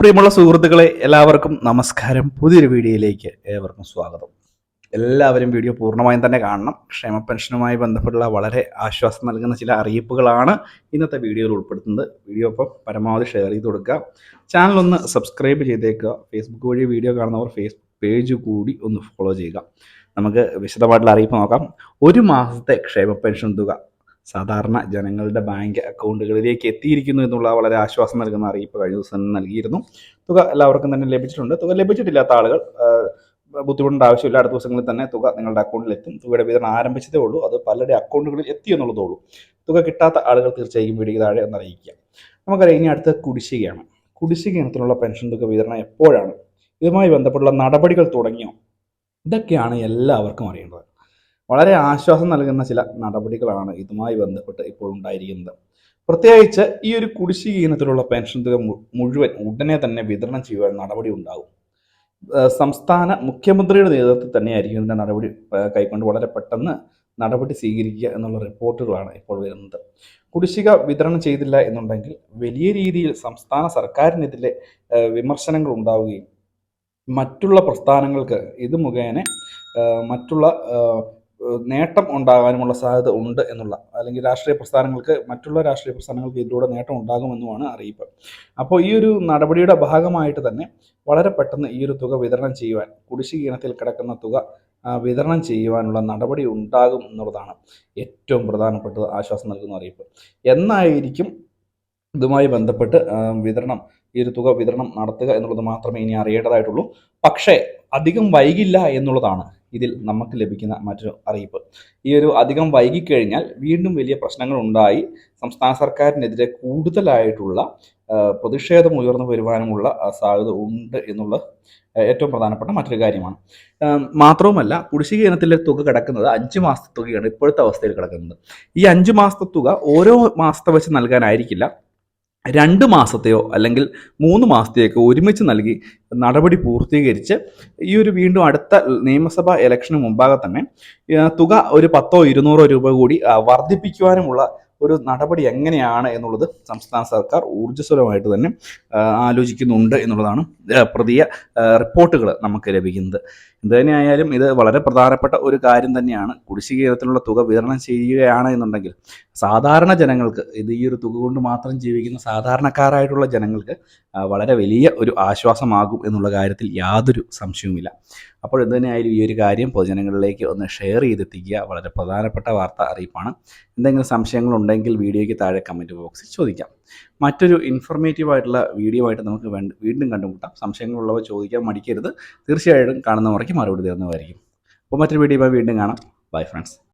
പ്രിയമുള്ള സുഹൃത്തുക്കളെ എല്ലാവർക്കും നമസ്കാരം. പുതിയൊരു വീഡിയോയിലേക്ക് ഏവർക്കും സ്വാഗതം. എല്ലാവരും വീഡിയോ പൂർണമായും തന്നെ കാണണം. ക്ഷേമ പെൻഷനുമായി ബന്ധപ്പെട്ടുള്ള വളരെ ആശ്വാസം നൽകുന്ന ചില അറിയിപ്പുകളാണ് ഇന്നത്തെ വീഡിയോയിൽ ഉൾപ്പെടുത്തുന്നത്. വീഡിയോ ഒപ്പം പരമാവധി ഷെയർ ചെയ്ത് കൊടുക്കുക. ചാനൽ ഒന്ന് സബ്സ്ക്രൈബ് ചെയ്തേക്കുക. ഫേസ്ബുക്ക് വഴി വീഡിയോ കാണുന്നവർ ഫേസ്ബുക്ക് പേജ് കൂടി ഒന്ന് ഫോളോ ചെയ്യുക. നമുക്ക് വിശദമായിട്ടുള്ള അറിയിപ്പ് നോക്കാം. ഒരു മാസത്തെ ക്ഷേമ പെൻഷൻ തുക സാധാരണ ജനങ്ങളുടെ ബാങ്ക് അക്കൗണ്ടുകളിലേക്ക് എത്തിയിരിക്കുന്നു എന്നുള്ള വളരെ ആശ്വാസം നൽകുന്ന അറിയിപ്പ് കഴിഞ്ഞ ദിവസം നൽകിയിരുന്നു. തുക എല്ലാവർക്കും തന്നെ ലഭിച്ചിട്ടുണ്ട്. തുക ലഭിച്ചിട്ടില്ലാത്ത ആളുകൾ ബുദ്ധിമുട്ടേണ്ട ആവശ്യമില്ല. അടുത്ത ദിവസങ്ങളിൽ തന്നെ തുക നിങ്ങളുടെ അക്കൗണ്ടിൽ എത്തും തുകയുടെ വിതരണം ആരംഭിച്ചതേ ഉള്ളൂ. അത് പലരുടെ അക്കൗണ്ടുകളിൽ എത്തി എന്നുള്ളതേ ഉള്ളൂ. തുക കിട്ടാത്ത ആളുകൾ തീർച്ചയായും വീഡിയോ താഴെ എന്ന് അറിയിക്കുക. നമുക്കറിയാം ഇനി അടുത്ത കുടിശ്ശികയാണ്. കുടിശ്ശിക ഇനത്തിലുള്ള പെൻഷൻ തുക വിതരണം എപ്പോഴാണ്? ഇതുമായി ബന്ധപ്പെട്ടുള്ള നടപടികൾ തുടങ്ങിയോ? ഇതൊക്കെയാണ് എല്ലാവർക്കും അറിയേണ്ടത്. വളരെ ആശ്വാസം നൽകുന്ന ചില നടപടികളാണ് ഇതുമായി ബന്ധപ്പെട്ട് ഇപ്പോൾ ഉണ്ടായിരിക്കുന്നത്. പ്രത്യേകിച്ച് ഈ ഒരു കുടിശ്ശിക ഇനത്തിലുള്ള പെൻഷൻ തുക മുഴുവൻ ഉടനെ തന്നെ വിതരണം ചെയ്യുവാൻ നടപടി ഉണ്ടാകും. സംസ്ഥാന മുഖ്യമന്ത്രിയുടെ നേതൃത്വത്തിൽ തന്നെയായിരിക്കും ഇതിന്റെ നടപടി കൈക്കൊണ്ട് വളരെ പെട്ടെന്ന് നടപടി സ്വീകരിക്കുക എന്നുള്ള റിപ്പോർട്ടുകളാണ് ഇപ്പോൾ വരുന്നത്. കുടിശ്ശിക വിതരണം ചെയ്തില്ല എന്നുണ്ടെങ്കിൽ വലിയ രീതിയിൽ സംസ്ഥാന സർക്കാരിനെതിരെ വിമർശനങ്ങൾ ഉണ്ടാവുകയും മറ്റുള്ള പ്രസ്ഥാനങ്ങൾക്ക് ഇത് മുഖേന മറ്റുള്ള നേട്ടം ഉണ്ടാകാനുമുള്ള സാധ്യത ഉണ്ട് എന്നുള്ള അല്ലെങ്കിൽ രാഷ്ട്രീയ പ്രസ്ഥാനങ്ങൾക്ക് മറ്റുള്ള രാഷ്ട്രീയ പ്രസ്ഥാനങ്ങൾക്ക് ഇതിലൂടെ നേട്ടം ഉണ്ടാകുമെന്നുമാണ് അറിയിപ്പ്. അപ്പോൾ ഈ ഒരു നടപടിയുടെ ഭാഗമായിട്ട് തന്നെ വളരെ പെട്ടെന്ന് ഈ ഒരു തുക വിതരണം ചെയ്യുവാൻ കുടിശ്ശിക ഇനത്തിൽ കിടക്കുന്ന തുക വിതരണം ചെയ്യുവാനുള്ള നടപടി ഉണ്ടാകും എന്നുള്ളതാണ് ഏറ്റവും പ്രധാനപ്പെട്ടത് ആശ്വാസം നൽകുന്ന അറിയിപ്പ്. എന്നായിരിക്കും ഇതുമായി ബന്ധപ്പെട്ട് വിതരണം ഈ ഒരു തുക വിതരണം നടത്തുക എന്നുള്ളത് മാത്രമേ ഇനി അറിയേണ്ടതായിട്ടുള്ളൂ. പക്ഷേ അധികം വൈകില്ല എന്നുള്ളതാണ് ഇതിൽ നമുക്ക് ലഭിക്കുന്ന മറ്റൊരു അറിയിപ്പ്. ഈ ഒരു അധികം വൈകിക്കഴിഞ്ഞാൽ വീണ്ടും വലിയ പ്രശ്നങ്ങൾ ഉണ്ടായി സംസ്ഥാന സർക്കാരിനെതിരെ കൂടുതലായിട്ടുള്ള പ്രതിഷേധം ഉയർന്നു വരുവാനുമുള്ള സാധ്യത ഉണ്ട് എന്നുള്ള ഏറ്റവും പ്രധാനപ്പെട്ട മറ്റൊരു കാര്യമാണ്. മാത്രവുമല്ല കുടിശ്ശിക ഇനത്തിലെ തുക കിടക്കുന്നത് അഞ്ച് മാസത്തെ തുകയാണ് ഇപ്പോഴത്തെ അവസ്ഥയിൽ കിടക്കുന്നത്. ഈ അഞ്ച് മാസത്തെ തുക ഓരോ മാസത്തെ വെച്ച് നൽകാനായിരിക്കില്ല. രണ്ട് മാസത്തെയോ അല്ലെങ്കിൽ മൂന്ന് മാസത്തെയൊക്കെ ഒരുമിച്ച് നൽകി നടപടി പൂർത്തീകരിച്ച് ഈ ഒരു വീണ്ടും അടുത്ത നിയമസഭാ ഇലക്ഷന് മുമ്പാകെ തന്നെ തുക ഒരു പത്തോ ഇരുന്നൂറോ രൂപ കൂടി വർദ്ധിപ്പിക്കുവാനുമുള്ള ഒരു നടപടി എങ്ങനെയാണ് എന്നുള്ളത് സംസ്ഥാന സർക്കാർ ഊർജസ്വലമായിട്ട് തന്നെ ആലോചിക്കുന്നുണ്ട് എന്നുള്ളതാണ് പ്രതിയ റിപ്പോർട്ടുകൾ നമുക്ക് ലഭിക്കുന്നത്. എന്ത് തന്നെയായാലും ഇത് വളരെ പ്രധാനപ്പെട്ട ഒരു കാര്യം തന്നെയാണ്. കുടിശ്ശിക ഇനത്തിലുള്ള തുക വിതരണം ചെയ്യുകയാണ് എന്നുണ്ടെങ്കിൽ സാധാരണ ജനങ്ങൾക്ക് ഇത് ഈ ഒരു തുക കൊണ്ട് മാത്രം ജീവിക്കുന്ന സാധാരണക്കാരായിട്ടുള്ള ജനങ്ങൾക്ക് വളരെ വലിയ ഒരു ആശ്വാസമാകും എന്നുള്ള കാര്യത്തിൽ യാതൊരു സംശയവുമില്ല. അപ്പോൾ എന്തുതന്നെയായാലും തന്നെയായാലും ഈ ഒരു കാര്യം പൊതുജനങ്ങളിലേക്ക് ഒന്ന് ഷെയർ ചെയ്തെത്തിക്കുക. വളരെ പ്രധാനപ്പെട്ട വാർത്ത അറിയിപ്പാണ്. എന്തെങ്കിലും സംശയങ്ങളുണ്ടെങ്കിൽ വീഡിയോയ്ക്ക് താഴെ കമന്റ് ബോക്സിൽ ചോദിക്കാം. മറ്റൊരു ഇൻഫോർമേറ്റീവ് ആയിട്ടുള്ള വീഡിയോ ആയിട്ട് നമുക്ക് വീണ്ടും കണ്ടുമുട്ടാം. സംശയങ്ങളുള്ളവ ചോദിക്കാൻ മടിക്കരുത്. തീർച്ചയായിട്ടും കാണുന്നവർക്ക് മറുപടി തരുന്നതായിരിക്കും. അപ്പോൾ മറ്റൊരു വീഡിയോ വീണ്ടും കാണാം. Bye friends